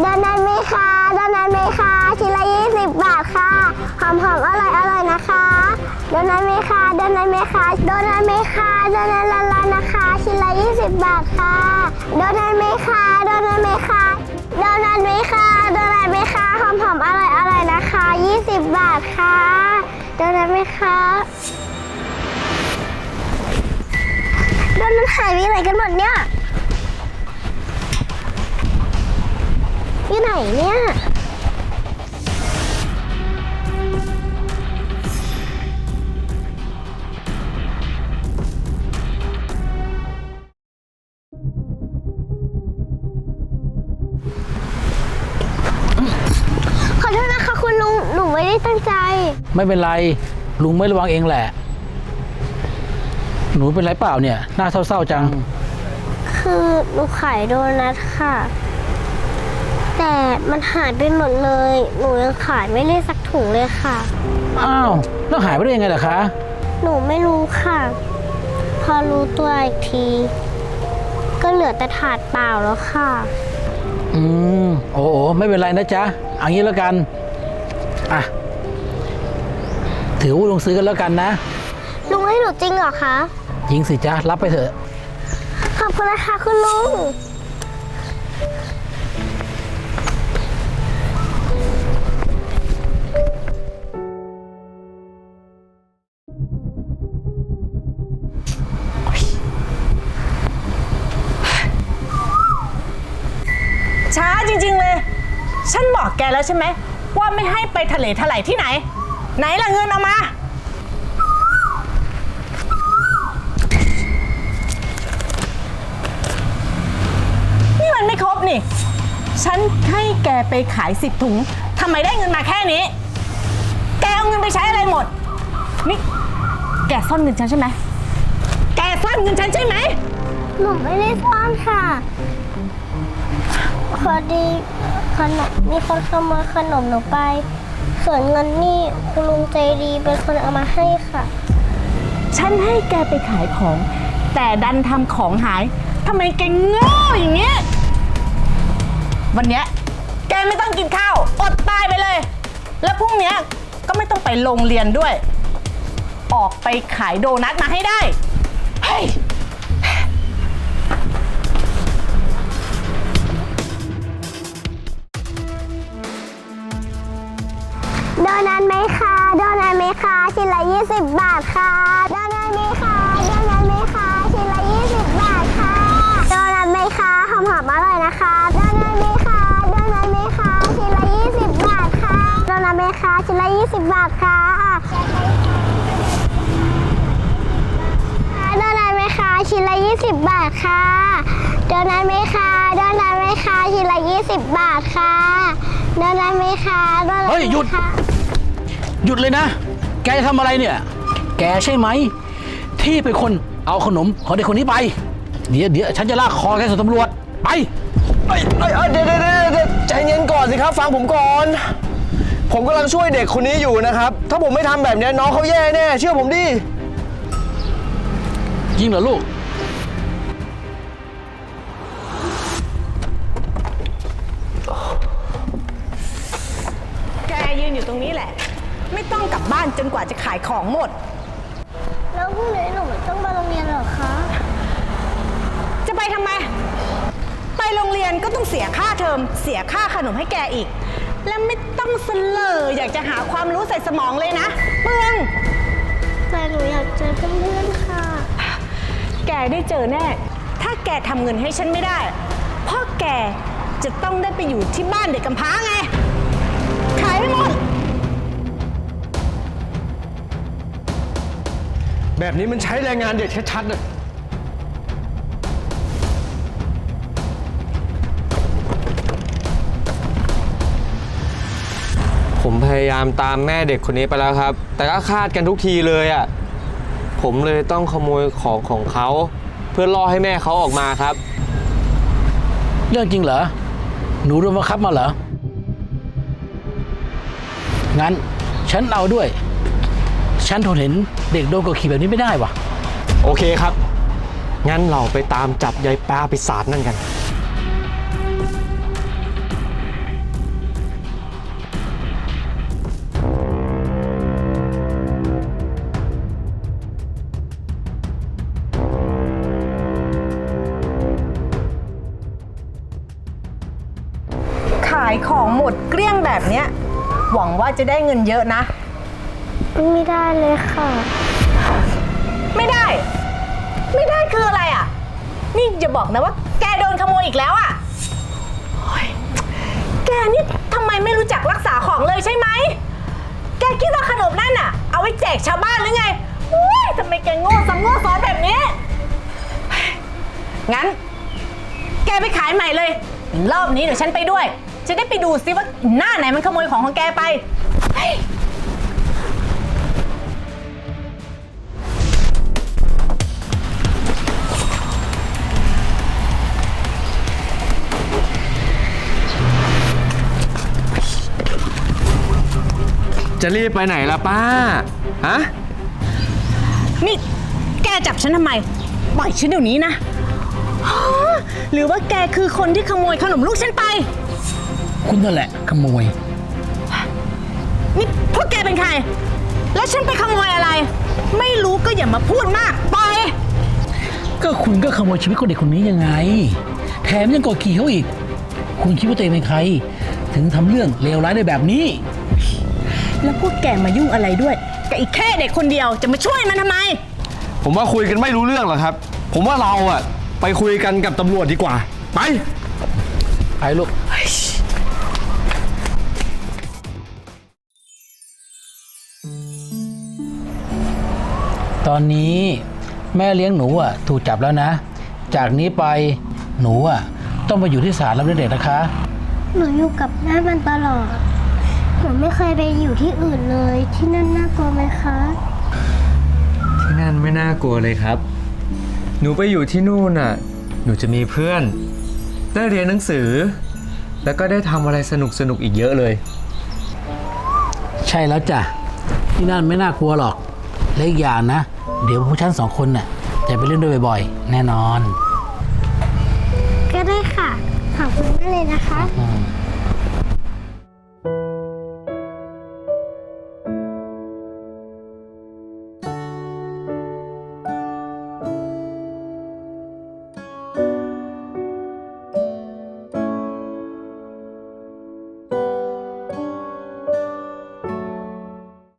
โดนัทไหมคะโดนัทไหมคะชิ้นละยี่สิบบาทค่ะ หอมหอมอร่อยอร่อยนะคะโดนัทไหมคะโดนัทไหมคะโดนัทไหมคะโดนัทละลายนะคะชิ้นละยี่สิบบาทค่ะโดนัทไหมคะโดนัทไหมคะโดนัทไหมคะโดนัทไหมคะหอมหอมอร่อยอร่อยนะคะยี่สิบบาทค่ะโดนัทไหมคะโดนัทหายไปไหนกันหมดเนี่ย อยู่ไหนเนี่ย ขอโทษนะคะคุณลุง หนูไม่ได้ตั้งใจ ไม่เป็นไร ลุงไม่ระวังเองแหละ หนูเป็นไรเปล่าเนี่ย หน้าเศร้าๆจัง คือหนูขายโดนัทค่ะ แต่มันหายไปหมดเลย หนูยังขายไม่ได้สักถุงเลยค่ะ อ้าวแล้วหายไปได้ยังไงล่ะคะ หนูไม่รู้ค่ะ พอรู้ตัวอีกที ก็เหลือแต่ถาดเปล่าแล้วค่ะ อืมโอ้โอไม่เป็นไรนะจ๊ะเอันนี้แล้วกัน อะ ถือว่าลุงซื้อกันแล้วกันนะ ลุงให้หนูจริงเหรอคะ ยิงสิจ๊ะรับไปเถอะ ขอบคุณนะคะคุณลุง จริง ๆ เลย ฉันบอกแกแล้วใช่ไหม ว่าไม่ให้ไปทะเลถลายที่ไหน ไหนล่ะเงินเอามา นี่มันไม่ครบนี่ ฉันให้แกไปขายสิบถุงทำไมได้เงินมาแค่นี้ แกเอาเงินไปใช้อะไรหมด นี่ แกซ่อนเงินฉันใช่ไหม แกซ่อนเงินฉันใช่ไหม หนูไม่ได้ซ่อนค่ะ พอดีขนมมีคนขโมยขนมหนูไป ส่วนเงินนี่คุณลุงใจดีเป็นคนเอามาให้ค่ะ ฉันให้แกไปขายของ แต่ดันทำของหายทำไมแกโง่อย่างเงี้ยวันเนี้ยแกไม่ต้องกินข้าว อดตายไปเลย แล้วพรุ่งเนี้ยก็ไม่ต้องไปโรงเรียนด้วย ออกไปขายโดนัทมาให้ได้ เฮ้ย โดนัทไหมคะโดนัทไหมคะชิ้นละ 20 บาทค่ะโดนัทไหมคะโดนัทไหมคะชิ้นละ 20 บาทค่ะโดนัทไหมคะหอมหอมอร่อยนะคะโดนัทไหมคะโดนัทไหมคะชิ้นละ 20 บาทค่ะโดนัทไหมคะชิ้นละ 20 บาทค่ะโดนัทไหมคะชิ้นละ 20 บาทค่ะโดนัทไหมคะโดนัทไหมคะชิ้นละ 20 บาทค่ะ โดนัทไหมคะโดนัทไหมคะเฮ้ยหยุดหยุดเลยนะ แกจะทำอะไรเนี่ย แกใช่ไหม ที่เป็นคนเอาขนมของเด็กคนนี้ไป เดี๋ยวเดี๋ยวฉันจะลากคอแกส่งตำรวจ ไป เอ้ยเอ้ยเอ้ยเดี๋ยวเดี๋ยวเดี๋ยวเดี๋ยวใจเย็นก่อนสิครับ ฟังผมก่อน ผมกำลังช่วยเด็กคนนี้อยู่นะครับ ถ้าผมไม่ทำแบบนี้น้องเขาแย่แน่ เชื่อผมดิ ยิงเหรอลูก อยู่ตรงนี้แหละ ไม่ต้องกลับบ้านจนกว่าจะขายของหมด แล้วพรุ่งนี้หนูไม่ต้องไปโรงเรียนเหรอคะ จะไปทำไม ไปโรงเรียนก็ต้องเสียค่าเทอม เสียค่าขนมให้แกอีก และไม่ต้องเสลออยากจะหาความรู้ใส่สมองเลยนะเปลืองแต่หนูอยากเจอเพื่อนๆค่ะ แกได้เจอแน่ ถ้าแกทำเงินให้ฉันไม่ได้เพ่อแกจะต้องได้ไปอยู่ที่บ้านเด็กกำพร้าไง ขายไม่หมด แบบนี้มันใช้แรงงานเด็กชัดๆเลยผมพยายามตามแม่เด็กคนนี้ไปแล้วครับ แต่ก็คาดกันทุกทีเลยอะ ผมเลยต้องขโมยของของเขา เพื่อล่อให้แม่เขาออกมาครับ เรื่องจริงเหรอ หนูโดนบังคับมาเหรอ งั้นฉันเอาด้วย ฉันทนเห็น เด็กโดนกดขี่แบบนี้ไม่ได้วะโอเคครับ งั้นเราไปตามจับยายปลาไปีศาจนั่นกัน ขายของหมดเกลี้ยงแบบเนี้ย หวังว่าจะได้เงินเยอะนะ ไม่ได้เลยค่ะ ไม่ได้ ไม่ได้คืออะไรอะ นี่อย่าบอกนะว่า แกโดนขโมยอีกแล้วอะโอ๊ยแกนี่ทำไมไม่รู้จักรักษาของเลยใช่ไหม แกคิดว่าขนมนั่นอะ เอาไว้แจกชาวบ้านหรือไงอุ้ยทำไมแกโง่ซ้ำโง่ซ้อนแบบนี้ งั้น แกไปขายใหม่เลย รอบนี้เดี๋ยวฉันไปด้วย จะได้ไปดูซิว่าหน้าไหนมันขโมยของของแกไป จะรีบไปไหนล่ะป้า ฮะ นี่แกจับฉันทำไม ปล่อยฉันเดี๋ยวนี้นะฮะหรือว่าแกคือคนที่ขโมยขนมลูกฉันไป คุณนั่นแหละขโมย นี่พวกแกเป็นใคร แล้วฉันไปขโมยอะไร ไม่รู้ก็อย่ามาพูดมาก ปล่อย ก็คุณก็ขโมยชีวิตคนเด็กคนนี้ยังไง แถมยังกดขี่เขาอีก คุณคิดว่าตัวเองเป็นใคร ถึงทำเรื่องเลวร้ายได้แบบนี้ แล้วพวกแกมายุ่งอะไรด้วยกับอีกแค่เด็กคนเดียวจะมาช่วยมันทำไม ผมว่าคุยกันไม่รู้เรื่องหรอกครับ ผมว่าเราอะไปคุยกันกับตำรวจดีกว่า ไป ไปลูก ตอนนี้แม่เลี้ยงหนูอะถูกจับแล้วนะ จากนี้ไปหนูอะต้องไปอยู่ที่ศาลรับเลี้ยงเด็กนะคะ หนูอยู่กับแม่มันตลอด หนูไม่เคยไปอยู่ที่อื่นเลย ที่นั่นน่ากลัวไหมคะ ที่นั่นไม่น่ากลัวเลยครับ หนูไปอยู่ที่นู่นน่ะ หนูจะมีเพื่อน ได้เรียนหนังสือ แล้วก็ได้ทำอะไรสนุกสนุกๆอีกเยอะเลย ใช่แล้วจ้ะที่นั่นไม่น่ากลัวหรอกและอีกอย่างนะ เดี๋ยวพวกฉันสองคนน่ะจะไปเล่นด้วยบ่อยๆ แน่นอนก็ได้ค่ะ ขอบคุณมากเลยนะคะอืม